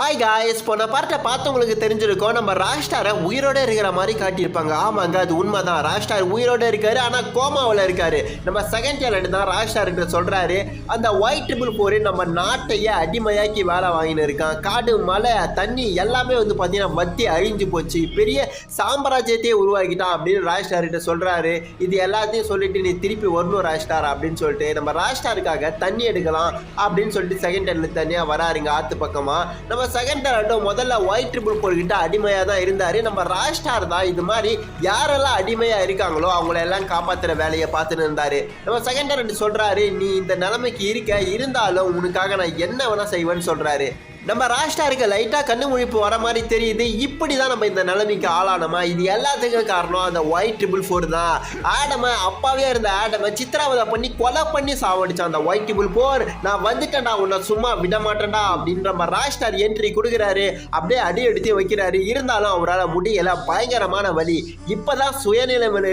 Hi guys போன பார்ட்டை பார்த்தவங்களுக்கு தெரிஞ்சிருக்கும். நம்ம ராஷ்டாரை உயிரோட இருக்கிற மாதிரி காட்டியிருப்பாங்க. ஆமாங்க அது உண்மை தான் ராஷ்டார் உயிரோட இருக்காரு ஆனால் கோமாவில் இருக்காரு. நம்ம செகண்ட் டேலண்ட் தான் ராஷ்டார் சொல்கிறாரு அந்த ஒயிட் ட்ரிபிள் போர் நம்ம நாட்டையே அடிமையாக்கி வேலை வாங்கின்னு இருக்கான். காடு மலை தண்ணி எல்லாமே வந்து பார்த்தீங்கன்னா வத்தி அழிஞ்சு போச்சு. பெரிய சாம்ராஜ்யத்தையே உருவாக்கிட்டான் அப்படின்னு ராஷ்டார் சொல்கிறாரு இது எல்லாத்தையும் சொல்லிட்டு நீ திருப்பி வரணும் ராஷ்டார் அப்படின்னு சொல்லிட்டு நம்ம ராஷ்டாருக்காக தண்ணி எடுக்கலாம் அப்படின்னு சொல்லிட்டு செகண்ட் டேலண்ட் தனியாக வராருங்க ஆற்று பக்கமாக நம்ம செகண்ட் டேலண்ட்டும் முதல்ல ஒயிட் ட்ரிபிள் போர்கிட்ட அடிமையாக தான் இருந்தார். நம்ம ராஷ்டார் தான். இது மாதிரி யாரெல்லாம் அடிமையாக இருக்காங்களோ அவங்கள எல்லாம் காப்பாற்றுற வேலையை பார்த்துன்னு இருந்தாரு. நம்ம செகண்ட் டேலண்ட் சொல்றாரு நீ இந்த நிலைமைக்கு இருக்க. இருந்தாலும் உனக்காக நான் என்ன வேணா செய்வேன்னு சொல்றாரு. நம்ம ராஷ்டாருக்கு லைட்டாக கண்ணு முழிப்பு வர மாதிரி தெரியுது. இப்படி தான் நம்ம இந்த நிலைமைக்கு ஆளானோமா? இது எல்லாத்துக்கும் காரணம் அந்த ஒயிட் ட்ரிபிள் ஃபோர் தான். ஆடமை அப்பாவே இருந்த ஆடமை சித்திராவதை பண்ணி கொலை பண்ணி சாவடிச்சான். அந்த ஒயிட் ட்ரிபிள் ஃபோர் நான் வந்துட்டேன்டா உன்னை சும்மா விட மாட்டேன்டா அப்படின்னு நம்ம ராஷ்டார் என்ட்ரி கொடுக்குறாரு. அப்படியே அடி எடுத்து வைக்கிறாரு. இருந்தாலும் அவரால் முடியல. பயங்கரமான வலி. இப்போ தான்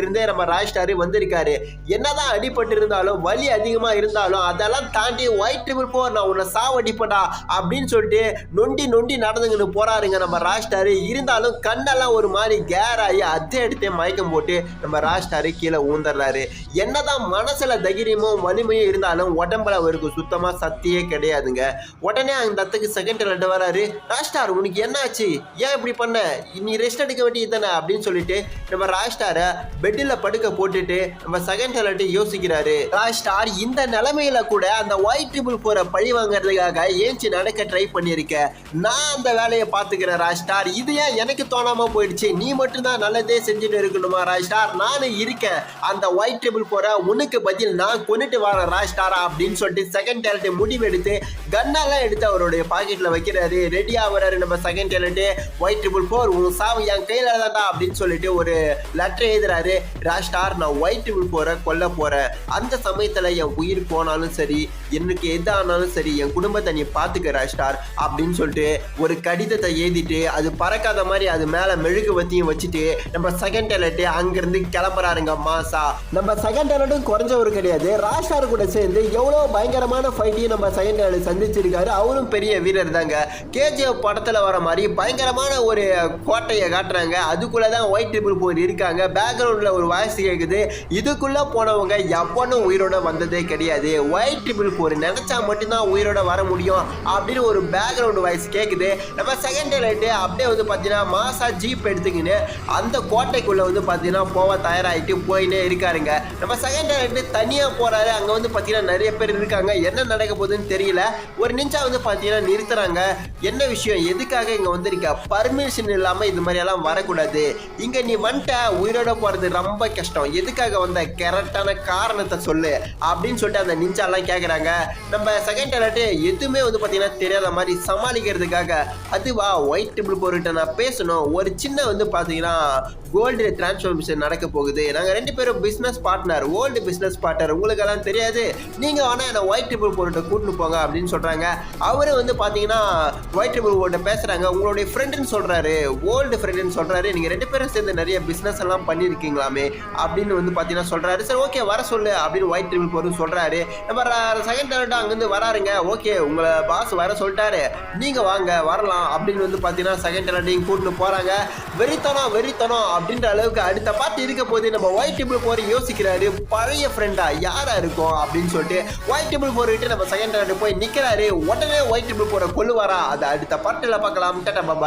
இருந்தே நம்ம ராஷ்டார் வந்திருக்காரு. என்னதான் அடிபட்டு இருந்தாலும் வலி அதிகமாக இருந்தாலும் அதெல்லாம் தாண்டி ஒயிட் ட்ரிபிள் ஃபோர் நான் உன்னை சாவடிப்படா அப்படின்னு சொல்லிட்டு நொண்டி நொண்டி நடந்துங்கன்னு போறாருங்க நம்ம ராஷ்டாரு இருந்தாலும் கண்ணெல்லாம் ஒரு மாதிரி கேர் ஆகி அதே எடுத்தே மயக்கம் போட்டு நம்ம ராஷ்டாரு கீழே ஊந்துடுறாரு என்னதான் மனசுல தைரியமும் வலிமையும் இருந்தாலும் உடம்புல அவருக்கு சுத்தமா சக்தியே கிடையாதுங்க. உடனே அந்த அத்துக்கு செகண்ட் ரெண்டு வராரு. ராஷ்டார் உனக்கு என்னாச்சு? ஏன் இப்படி பண்ண? நீ ரெஸ்ட் எடுக்க வேண்டியது தானே அப்படின்னு சொல்லிட்டு நம்ம ராஷ்டாரை பெட்டில் படுக்க போட்டுட்டு நம்ம செகண்ட் அலர்ட் யோசிக்கிறாரு. ராஷ்டார் இந்த நிலைமையில கூட அந்த ஒயிட் ட்ரிபிள் போற பழி வாங்குறதுக்காக ஏஞ்சி நடக்க ட்ரை பண்ணி பண்ணியிருக்க. நான் அந்த வேலையை பார்த்துக்கிறேன் ராஜ்ஸ்டார் இது ஏன் எனக்கு தோணாமல் போயிடுச்சு? நீ மட்டும்தான் நல்லதே செஞ்சுட்டு இருக்கணுமா ராஜ்ஸ்டார்? நானும் இருக்கேன். அந்த ஒயிட் டேபிள் போகிற உனக்கு பதில் நான் கொண்டுட்டு வரேன் ராஜ்ஸ்டாரா? அப்படின்னு சொல்லிட்டு செகண்ட் டேலண்ட் முடிவெடுத்து கன்னெல்லாம் எடுத்து அவருடைய பாக்கெட்டில் வைக்கிறாரு. ரெடி ஆகுறாரு நம்ம செகண்ட் டேலண்ட் ஒயிட் டேபிள் போர் உன் சாவு என் கையில் தான்டா அப்படின்னு சொல்லிட்டு ஒரு லெட்டர் எழுதுறாரு. ராஜ்ஸ்டார் நான் ஒயிட் டேபிள் போற கொல்ல போகிறேன் அந்த சமயத்தில் என் உயிர் போனாலும் சரி எனக்கு எது ஆனாலும் சரி என் குடும்பத்தை நீ பார்த்துக்க ராஜ்ஸ்டார். அப்படின்னு சொல்லிட்டு ஒரு கடிதத்தை எழுதிட்டு அது பறக்காத மாதிரி அது மேலே மெழுகு வத்தியும் வச்சுட்டு நம்ம செகண்ட் டேலண்ட் அங்கிருந்து கிளம்புறாருங்க மாசா. நம்ம செகண்ட் டேலண்ட்டும் குறைஞ்சவர் கிடையாது. ராஷார் கூட சேர்ந்து எவ்வளோ பயங்கரமான ஃபைட்டையும் நம்ம செகண்ட் டேலண்ட் சந்திச்சிருக்காரு. அவரும் பெரிய வீரர் தாங்க. கேஜிஎஃப் படத்தில் வர மாதிரி பயங்கரமான ஒரு கோட்டையை காட்டுறாங்க. அதுக்குள்ளே தான் ஒயிட் ட்ரிபிள் போர் இருக்காங்க பேக்ரவுண்டில் ஒரு வாய்ஸ் கேட்குது இதுக்குள்ள போனவங்க எவனும் உயிரோட வந்ததே கிடையாது. ஒயிட் ட்ரிபிள் போர் நினச்சா மட்டும்தான் உயிரோட வர முடியும் அப்படின்னு ஒரு பேக்ரவுண்ட் வாய்ஸ் கேட்குது நம்ம செகண்ட் டேலண்ட் அப்படியே வந்து பார்த்தீங்கன்னா மாசா ஜீப் எடுத்துக்கின்னு அந்த கோட்டைக்குள்ளே வந்து பார்த்தீங்கன்னா போக தயாராகிட்டு போயினே இருக்காருங்க. நம்ம செகண்ட் டேலண்ட் தனியாக போகிறாரு அங்கே வந்து பார்த்தீங்கன்னா நிறைய பேர் இருக்காங்க. என்ன நடக்க போகுதுன்னு தெரியல. ஒரு நிமிஷம் வந்து பார்த்தீங்கன்னா நிறுத்துறாங்க. என்ன விஷயம்? எதுக்காக இங்கே வந்திருக்க? பர்மிஷன் இல்லாமல் இது மாதிரியெல்லாம் வரக்கூடாது. இங்கே நீ வந்துட்ட உயிரோட போகிறது ரொம்ப கஷ்டம். எதுக்காக வந்த? கரெக்டான காரணத்தை சொல்லு. அப்படின்னு சொல்லிட்டு அந்த நிஞ்சாலாம் கேட்குறாங்க நம்ம செகண்ட் அலர்ட்டு எதுவுமே வந்து பார்த்தீங்கன்னா தெரியாத மாதிரி சமாளிக்கிறதுக்காக அதுவா ஒயிட் ட்ரிபிள் போர்கிட்ட நான் பேசணும். ஒரு சின்ன வந்து பார்த்தீங்கன்னா கோல்டு டிரான்ஸ்ஃபர்மேஷன் நடக்க போகுது. நாங்கள் ரெண்டு பேரும் business partner old business partner உங்களுக்கெல்லாம் தெரியாது. நீங்கள் வேணால் என்ன ஒயிட் ட்ரிபிள் போர்கிட்ட கூட்டின்னு போங்க அப்படின்னு சொல்கிறாங்க அவரு வந்து பார்த்தீங்கன்னா ஒயிட் ட்ரிபிள் போர்ட்ட பேசுகிறாங்க உங்களுடைய ஃப்ரெண்டுன்னு சொல்கிறாரு ஓல்டு ஃப்ரெண்டுன்னு சொல்கிறாரு நீங்கள் ரெண்டு பேரும் சேர்ந்து நிறைய பிஸ்னஸ் எல்லாம் பண்ணியிருக்கீங்களாமே அப்படின்னு வந்து பார்த்தீங்கன்னா சொல்கிறாரு சரி ஓகே வர சொல்லு அப்படின்னு ஒயிட் ட்ரிபிள் போர்னு சொல்கிறாரு நம்ம செகண்ட் டேரக்டாக அங்கேருந்து வராருங்க. ஓகே உங்களை பாஸ் வர சொல்லிட்டாரு. நீங்கள் வாங்க வரலாம் அப்படின்னு வந்து பார்த்தீங்கன்னா செகண்ட் டேலண்டையும் கூட்டின்னு போகிறாங்க வெறித்தனம் வெறித்தனம் அப்படின்ற அளவுக்கு அடுத்த பார்த்து இருக்க போதே நம்ம ஒயிட் டேபிள் போற யோசிக்கிறாரு பழைய ஃப்ரெண்டா யாரா இருக்கும் அப்படின்னு சொல்லிட்டு ஒயிட் டேபிள் போர்கிட்ட நம்ம செகண்ட் டேலண்ட் போய் நிற்கிறாரு உடனே ஒயிட் டேபிள் போகிற கொள்ளுவாரா? அது அடுத்த பாட்டில் பார்க்கலாம். டட்டா பாபா